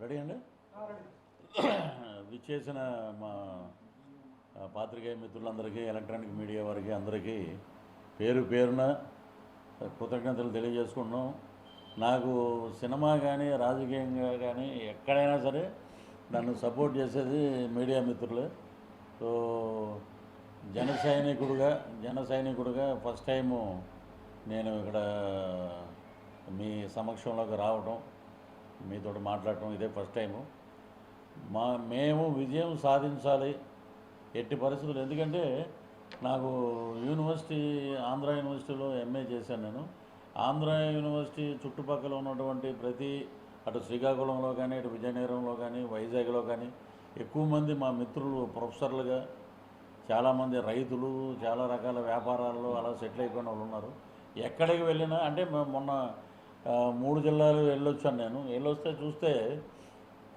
Ready అండి? విచ్చేసిన మా పాత్రికేయ మిత్రులందరికీ ఎలక్ట్రానిక్ మీడియా వారికి అందరికీ పేరు పేరున కృతజ్ఞతలు తెలియజేసుకుంటున్నాం. నాకు సినిమా కానీ రాజకీయంగా కానీ ఎక్కడైనా సరే నన్ను సపోర్ట్ చేసేది మీడియా మిత్రులే. సో జన సైనికుడుగా జన సైనికుడుగా ఫస్ట్ టైము నేను ఇక్కడ మీ సమక్షంలోకి రావటం మీతో మాట్లాడటం ఇదే ఫస్ట్ టైము మా మేము విజయం సాధించాలి ఎట్టి పరిస్థితులు. ఎందుకంటే నాకు యూనివర్సిటీ ఆంధ్ర యూనివర్సిటీలో ఎంఏ చేశాను నేను. ఆంధ్ర యూనివర్సిటీ చుట్టుపక్కల ఉన్నటువంటి ప్రతి అటు శ్రీకాకుళంలో కానీ ఇటు విజయనగరంలో కానీ వైజాగ్లో కానీ ఎక్కువ మంది మా మిత్రులు ప్రొఫెసర్లుగా చాలామంది రైతులు చాలా రకాల వ్యాపారాల్లో అలా సెటిల్ అయిపోయిన వాళ్ళు ఉన్నారు. ఎక్కడికి వెళ్ళినా అంటే మొన్న మూడు జిల్లాలు వెళ్ళొచ్చాను నేను. వెళ్ళొస్తే చూస్తే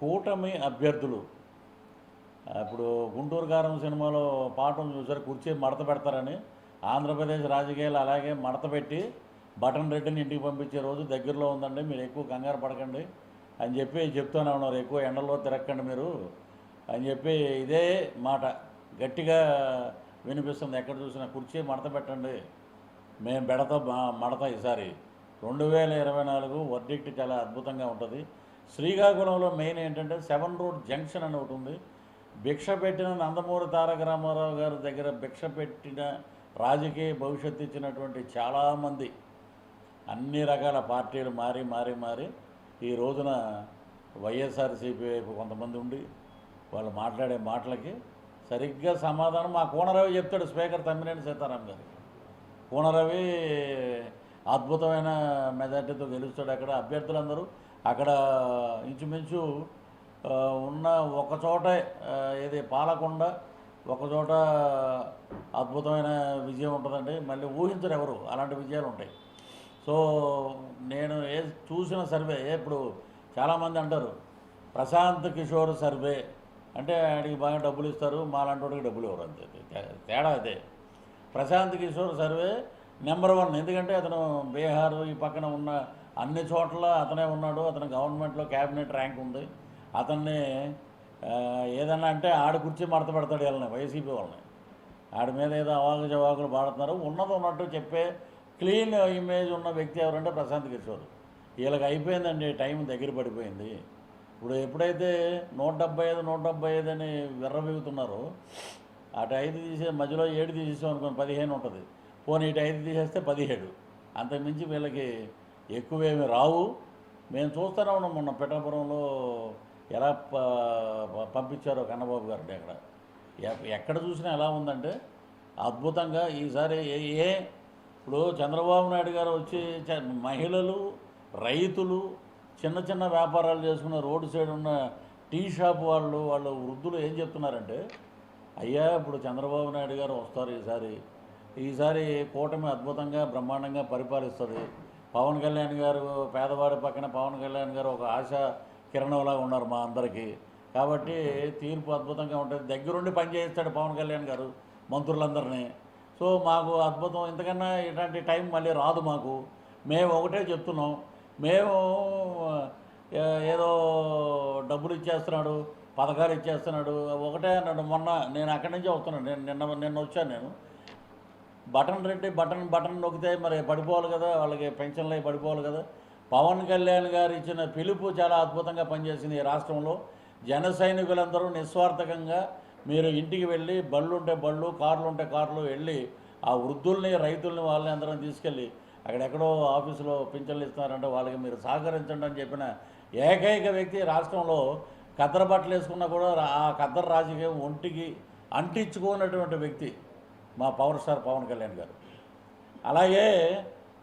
కూటమి అభ్యర్థులు. ఇప్పుడు గుంటూరు గారం సినిమాలో పాఠం చూసారు కుర్చీ మడత పెడతారని. ఆంధ్రప్రదేశ్ రాజకీయాలు అలాగే మడత పెట్టి బటన్ రెడ్డిని ఇంటికి పంపించే రోజు దగ్గరలో ఉందండి మీరు ఎక్కువ కంగారు పడకండి అని చెప్పి చెప్తూనే ఉన్నారు. ఎక్కువ ఎండలో తిరగకండి మీరు అని చెప్పి ఇదే మాట. గట్టిగా వినిపిస్తుంది ఎక్కడ చూసినా కుర్చీ మడత పెట్టండి మేము పెడతా మడత ఈసారి. రెండు వేల ఇరవై నాలుగు వర్డిక్ట్ చాలా అద్భుతంగా ఉంటుంది. శ్రీకాకుళంలో మెయిన్ ఏంటంటే సెవెన్ రోడ్ జంక్షన్ అని ఒకటి ఉంది. భిక్ష పెట్టిన నందమూరి తారక రామారావు గారి దగ్గర భిక్ష పెట్టిన రాజకీయ భవిష్యత్తు ఇచ్చినటువంటి చాలామంది అన్ని రకాల పార్టీలు మారి మారి మారి ఈ రోజున వైఎస్ఆర్సీపీ వైపు కొంతమంది ఉండి వాళ్ళు మాట్లాడే మాటలకి సరిగ్గా సమాధానం మా కోనరవి చెప్తాడు స్పీకర్ తమ్మినేని సీతారాం గారికి. కోనరవి అద్భుతమైన మెజార్టీతో గెలుస్తాడు అక్కడ అభ్యర్థులందరూ. అక్కడ ఇంచుమించు ఉన్న ఒకచోట ఏది పాలకొండ ఒకచోట అద్భుతమైన విజయం ఉంటుందండి. మళ్ళీ ఊహించరు ఎవరు అలాంటి విజయాలు ఉంటాయి. సో నేను ఏ చూసిన సర్వే ఇప్పుడు చాలామంది అంటారు ప్రశాంత్ కిషోర్ సర్వే అంటే ఆయనకి బాగా డబ్బులు ఇస్తారు మాలాంటి వాడికి డబ్బులు ఇవ్వరు అంతే తేడా అదే. Prashant Kishor survey number one. ఎందుకంటే అతను బీహార్ ఈ పక్కన ఉన్న అన్ని చోట్ల అతనే ఉన్నాడు. అతను గవర్నమెంట్లో క్యాబినెట్ ర్యాంక్ ఉంది. అతన్ని ఏదన్నా అంటే ఆడ కుర్చీ మడత పెడతాడు వీళ్ళని వైసీపీ వాళ్ళని. ఆడి మీద ఏదో అవాకు జవాకులు పాడుతున్నారు. ఉన్నది ఉన్నట్టు చెప్పే క్లీన్ ఇమేజ్ ఉన్న వ్యక్తి ఎవరంటే ప్రశాంత్ కిషోర్. వీళ్ళకి అయిపోయిందండి టైం దగ్గర పడిపోయింది. ఇప్పుడు ఎప్పుడైతే నూట డెబ్బై ఐదు నూట డెబ్బై ఐదు అని విర్రబిగుతున్నారో అటు ఐదు తీసే మధ్యలో ఏడు తీసేసాం అనుకోని పదిహేను ఉంటుంది. పోనీ ఇటు ఐదు తీసేస్తే పదిహేడు. అంతకుమించి వీళ్ళకి ఎక్కువేమి రావు. మేము చూస్తూనే ఉన్నాం మొన్న పిఠాపురంలో ఎలా ప- పంపించారో కన్నబాబు గారిని అక్కడ. ఎ- ఎక్కడ చూసినా ఎలా ఉందంటే అద్భుతంగా ఈసారి ఏ ఏ ఇప్పుడు చంద్రబాబు నాయుడు గారు వచ్చి చ- మహిళలు రైతులు చిన్న చిన్న వ్యాపారాలు చేసుకున్న రోడ్డు సైడ్ ఉన్న టీ షాప్ వాళ్ళు వాళ్ళు వృద్ధులు ఏం చెప్తున్నారంటే అయ్యా ఇప్పుడు చంద్రబాబు నాయుడు గారు వస్తారు ఈసారి. ఈసారి కూటమి అద్భుతంగా బ్రహ్మాండంగా పరిపాలిస్తుంది. పవన్ కళ్యాణ్ గారు పేదవాడి పక్కన పవన్ కళ్యాణ్ గారు ఒక ఆశ కిరణంలా ఉన్నారు మా అందరికీ. కాబట్టి తీర్పు అద్భుతంగా ఉంటుంది. దగ్గరుండి పనిచేస్తాడు పవన్ కళ్యాణ్ గారు మంత్రులందరినీ. సో మాకు అద్భుతం. ఇంతకన్నా ఇలాంటి టైం మళ్ళీ రాదు మాకు. మేము ఒకటే చెప్తున్నాం. మేము ఏదో డబ్బులు ఇచ్చేస్తున్నాడు పథకాలు ఇచ్చేస్తున్నాడు. ఒకటే అన్నాడు. మొన్న నేను అక్కడి నుంచే వస్తున్నాను. నేను నిన్న నిన్న వచ్చాను నేను. బటన్ రెడ్డి బటన్ బటన్ నొక్కితే మరి పడిపోవాలి కదా వాళ్ళకి పెన్షన్లు అవి పడిపోవాలి కదా. పవన్ కళ్యాణ్ గారు ఇచ్చిన పిలుపు చాలా అద్భుతంగా పనిచేసింది ఈ రాష్ట్రంలో. జన సైనికులందరూ నిస్వార్థకంగా మీరు ఇంటికి వెళ్ళి బళ్ళుంటే బళ్ళు కార్లు ఉంటే కార్లు వెళ్ళి ఆ వృద్ధుల్ని రైతుల్ని వాళ్ళని అందరం తీసుకెళ్ళి అక్కడెక్కడో ఆఫీసులో పింఛన్లు ఇస్తున్నారంటే వాళ్ళకి మీరు సహకరించండి అని చెప్పిన ఏకైక వ్యక్తి రాష్ట్రంలో కద్దర బట్టలు వేసుకున్నా కూడా ఆ కద్దర రాజకీయం ఒంటికి అంటించుకున్నటువంటి వ్యక్తి. మా పవర్ స్టార్ పవన్ కళ్యాణ్ గారు. అలాగే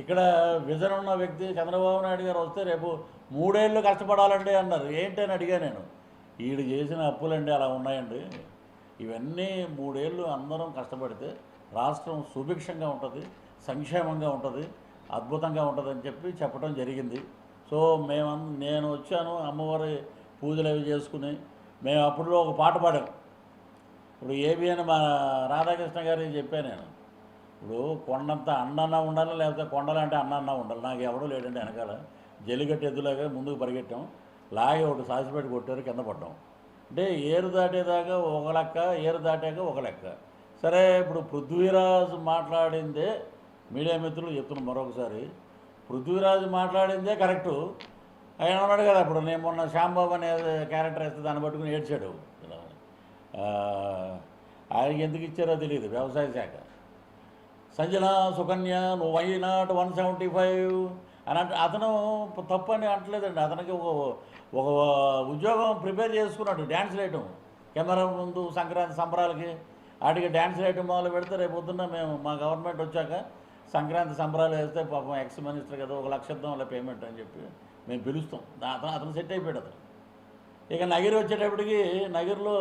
ఇక్కడ విజన్ ఉన్న వ్యక్తి చంద్రబాబు నాయుడు గారు వస్తే రేపు మూడేళ్ళు కష్టపడాలండి అన్నారు. ఏంటి అని అడిగా నేను. వీడు చేసిన అప్పులండి అలా ఉన్నాయండి. ఇవన్నీ మూడేళ్ళు అందరం కష్టపడితే రాష్ట్రం సుభిక్షంగా ఉంటుంది సంక్షేమంగా ఉంటుంది అద్భుతంగా ఉంటుందని చెప్పి చెప్పడం జరిగింది. సో మేము నేను వచ్చాను అమ్మవారి పూజలు అవి చేసుకుని మేము అప్పుడులో ఒక పాట పాడాం. ఇప్పుడు ఏబిఎన్ అని మా రాధాకృష్ణ గారికి చెప్పాను నేను. ఇప్పుడు కొండంత అన్నన్నా ఉండాలి లేకపోతే కొండలంటే అన్నన్నా ఉండాలి? నాకు ఎవడూ లేడండి వెనకాల. జల్లికట్టు ఎద్దులాగా ముందుకు పరిగెట్టాం. లాగి ఒకటి సాసిపెట్టి కొట్టారు కింద పడ్డాం. అంటే ఏరు దాటేదాకా ఒక లెక్క ఏరు దాటాక ఒక లెక్క. సరే ఇప్పుడు పృథ్వీరాజు మాట్లాడిందే మీడియా మిత్రులు చెప్తున్నాం మరొకసారి. పృథ్వీరాజు మాట్లాడిందే కరెక్టు. ఆయన ఉన్నాడు కదా ఇప్పుడు నేను మొన్న శ్యాంబాబు అనే క్యారెక్టర్ వేస్తే దాన్ని పట్టుకుని ఏడ్చాడు. ఆయనకి ఎందుకు ఇచ్చారో తెలియదు వ్యవసాయ శాఖ. సంజన సుకన్య నువ్వు why not one seventy five అని అంటే అతను తప్పు అని అంటలేదండి. అతనికి ఒక ఒక ఉద్యోగం ప్రిపేర్ చేసుకున్నాడు డ్యాన్స్ వేయటం. కెమెరా ముందు సంక్రాంతి సంబరాలకి ఆడికి డ్యాన్స్ వేయటం మొదలు పెడితే రేపు పొద్దున్న మేము మా గవర్నమెంట్ వచ్చాక సంక్రాంతి సంబరాలు వేస్తే పాపం ఎక్స్ మినిస్టర్ కదా ఒక లక్ష ఇద్దాం అలా పేమెంట్ అని చెప్పి మేము పిలుస్తాం. అతను అతను సెట్ అయిపోయాడు అతను. ఇక నగిరి వచ్చేటప్పటికి నగిరిలో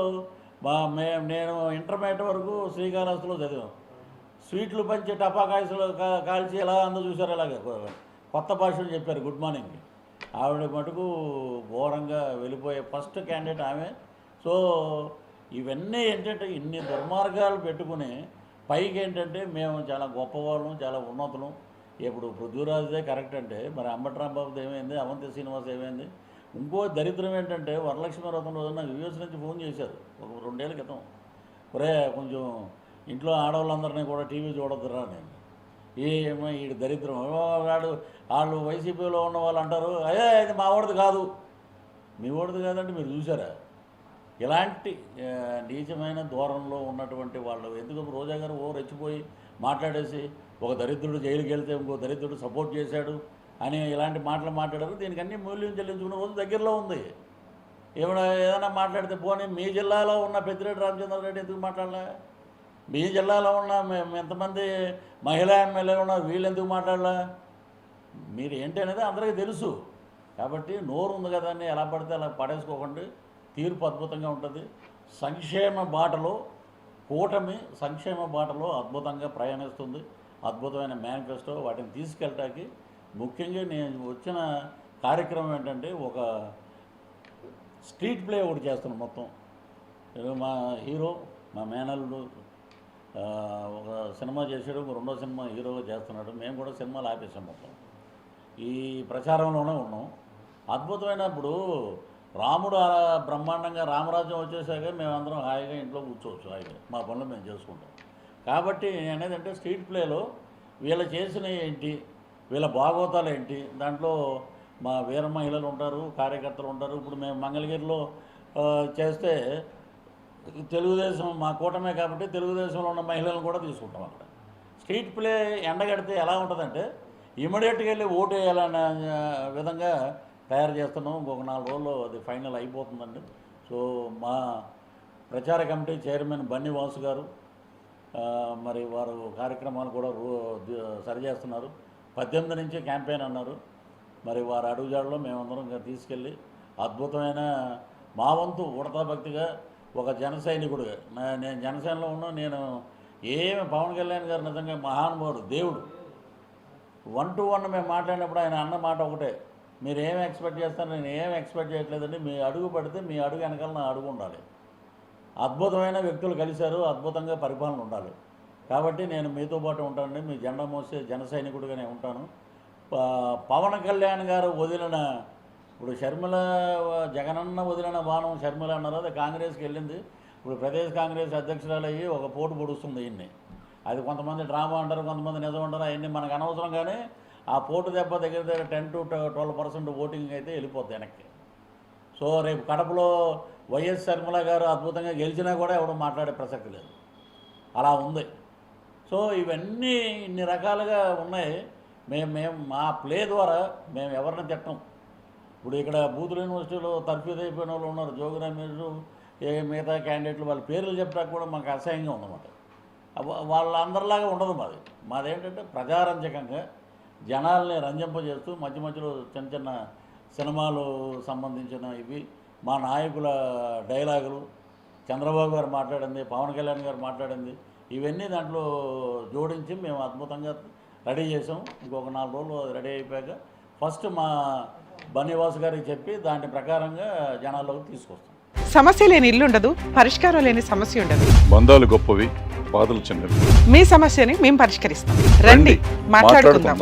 మా మే నేను ఇంటర్మీడియట్ వరకు శ్రీకాళహస్తిలో చదివాం. స్వీట్లు పంచి టపాకాయసులు కా- కాల్చి ఎలా అందో చూసారు అలాగే. కొత్త భాషలు చెప్పారు గుడ్ మార్నింగ్. ఆవిడ మటుకు ఘోరంగా వెళ్ళిపోయే ఫస్ట్ క్యాండిడేట్ ఆమె. సో ఇవన్నీ ఏంటంటే ఇన్ని దుర్మార్గాలు పెట్టుకుని పైకి ఏంటంటే మేము చాలా గొప్పవాళ్ళం చాలా ఉన్నతులం. ఇప్పుడు పృథ్వీరాజుదే కరెక్ట్ అంటే మరి అంబట్రాంబాబుది ఏమైంది? అవంతి శ్రీనివాస్ ఏమైంది? ఇంకో దరిద్రం ఏంటంటే వరలక్ష్మి వ్రతం రోజు నాకు యూఎస్ నుంచి ఫోన్ చేశారు ఒక రెండేళ్ళ క్రితం. ఒరే కొంచెం ఇంట్లో ఆడవాళ్ళందరినీ కూడా టీవీ చూడొద్దురా నేను. ఏమో ఈ దరిద్రం. వాడు వాళ్ళు వైసీపీలో ఉన్న వాళ్ళు అంటారు అయ్యే ఇది మా వాడిది కాదు. మీ వాడిది కాదంటే మీరు చూసారా ఇలాంటి నీచమైన దూరంలో ఉన్నటువంటి వాళ్ళు ఎందుకు రోజా గారు ఓ రెచ్చిపోయి మాట్లాడేసి ఒక దరిద్రుడు జైలుకి వెళ్తే ఇంకో దరిద్రుడు సపోర్ట్ చేశాడు? అని ఇలాంటి మాటలు మాట్లాడారు. దీనికి అన్ని మూల్యం చెల్లించుకున్న రోజు దగ్గరలో ఉంది. ఏమైనా ఏదైనా మాట్లాడితే పోనీ మీ జిల్లాలో ఉన్న పెద్దిరెడ్డి రామచంద్రారెడ్డి ఎందుకు మాట్లాడలే? మీ జిల్లాలో ఉన్న మేము ఎంతమంది మహిళా ఎమ్మెల్యేలు ఉన్నారు వీళ్ళు ఎందుకు మాట్లాడలే? మీరు ఏంటి అనేది అందరికీ తెలుసు. కాబట్టి నోరు ఉంది కదా అని ఎలా పడితే అలా పడేసుకోకండి. తీర్పు అద్భుతంగా ఉంటుంది. సంక్షేమ బాటలో కూటమి సంక్షేమ బాటలో అద్భుతంగా ప్రయాణిస్తుంది. అద్భుతమైన మేనిఫెస్టో వాటిని తీసుకెళ్ళటానికి ముఖ్యంగా నేను వచ్చిన కార్యక్రమం ఏంటంటే ఒక స్ట్రీట్ ప్లే ఒకటి చేస్తున్నాం మొత్తం. మా హీరో మా మేనల్లుడు ఒక సినిమా చేసాడు రెండో సినిమా హీరోగా చేస్తున్నాడు. మేము కూడా సినిమాలు ఆపేసాం మొత్తం. ఈ ప్రచారంలోనే ఉన్నాం. అద్భుతమైనప్పుడు రాముడు బ్రహ్మాండంగా రామరాజ్యం వచ్చేసాక మేమందరం హాయిగా ఇంట్లో కూర్చోవచ్చు హాయిగా. మా పనులు మేము చేసుకుంటాం. కాబట్టి అనేది అంటే స్ట్రీట్ ప్లేలో వీళ్ళు చేసిన ఏంటి వీళ్ళ భాగవతాలు ఏంటి? దాంట్లో మా వీర మహిళలు ఉంటారు కార్యకర్తలు ఉంటారు. ఇప్పుడు మేము మంగళగిరిలో చేస్తే తెలుగుదేశం మా కూటమే కాబట్టి తెలుగుదేశంలో ఉన్న మహిళలను కూడా తీసుకుంటాం అక్కడ. స్ట్రీట్ ప్లే ఎండగడితే ఎలా ఉంటుందంటే ఇమీడియట్గా వెళ్ళి ఓటు వేయాలనే విధంగా తయారు చేస్తున్నాం. ఇంకొక నాలుగు రోజుల్లో అది ఫైనల్ అయిపోతుందండి. సో మా ప్రచార కమిటీ చైర్మన్ బన్నీ వాసు గారు మరి వారు కార్యక్రమాలు కూడా సరిచేస్తున్నారు. పద్దెనిమిది నుంచి క్యాంపెయిన్ అన్నారు. మరి వారి అడుగుజాడలో మేమందరం ఇంకా తీసుకెళ్ళి అద్భుతమైన మా వంతు ఉడతా భక్తిగా ఒక జన సైనికుడుగా. నేను జనసేనలో ఉన్నా నేను ఏమి పవన్ కళ్యాణ్ గారు నిజంగా మహానుభావుడు దేవుడు. వన్ టు వన్ మేము మాట్లాడినప్పుడు ఆయన అన్న మాట ఒకటే. మీరు ఏం ఎక్స్పెక్ట్ చేస్తారు నేను ఏం ఎక్స్పెక్ట్ చేయట్లేదండి. మీ అడుగు పడితే మీ అడుగు వెనకాల నా అడుగు ఉండాలి. అద్భుతమైన వ్యక్తులు కలిశారు. అద్భుతంగా పరిపాలన ఉండాలి. కాబట్టి నేను మీతో పాటు ఉంటానండి. మీ జెండా మోసే జన సైనికుడిగానే ఉంటాను. పవన్ కళ్యాణ్ గారు వదిలిన ఇప్పుడు షర్మిల జగనన్న వదిలిన బాణం షర్మిల అన్నారు? అది కాంగ్రెస్కి వెళ్ళింది. ఇప్పుడు ప్రదేశ్ కాంగ్రెస్ అధ్యక్షురాలయ్యి ఒక పోటు పొడుస్తుంది ఈయన్ని. అది కొంతమంది డ్రామా అంటారు కొంతమంది నిజం అంటారు అవన్నీ మనకు అనవసరం కానీ ఆ పోటు దెబ్బ దగ్గర దగ్గర ten to twelve percent voting అయితే వెళ్ళిపోద్ది వెనక్కి. సో రేపు కడపలో వైఎస్ శర్మల గారు అద్భుతంగా గెలిచినా కూడా ఎవడు మాట్లాడే ప్రసక్తి లేదు. అలా ఉంది. సో ఇవన్నీ ఇన్ని రకాలుగా ఉన్నాయి. మేము మేము మా ప్లే ద్వారా మేము ఎవరిని తిట్టం. ఇప్పుడు ఇక్కడ బూతుల యూనివర్సిటీలో తర్ఫీదు అయిపోయిన వాళ్ళు ఉన్నారు. జోగి రమేష్ ఏ మిగతా క్యాండిడేట్లు వాళ్ళ పేర్లు చెప్పడానికి కూడా మాకు అసహ్యంగా ఉందన్నమాట. వాళ్ళందరిలాగా ఉండదు మాది. మాదేంటంటే ప్రజారంజకంగా జనాల్ని రంజింపజేస్తూ మధ్య మధ్యలో చిన్న చిన్న సినిమాలు సంబంధించిన ఇవి మా నాయకుల డైలాగులు చంద్రబాబు గారు మాట్లాడింది పవన్ కళ్యాణ్ గారు మాట్లాడింది ఇవన్నీ దాంట్లో జోడించి మేము అద్భుతంగా రెడీ చేసాం ఇంకొక నాలుగు రోజులు రెడీ అయిపోయాక ఫస్ట్ మా బన్నీవాస్ గారికి చెప్పి దాని ప్రకారంగా జనాల్లోకి తీసుకొస్తాం. సమస్య లేని ఇల్లు ఉండదు పరిష్కారం లేని సమస్య ఉండదు. బంధాలు గొప్పవి బాధలు చిన్నవి. మీ సమస్యని మేము పరిష్కరిస్తాం. రండి మాట్లాడుకుందాం.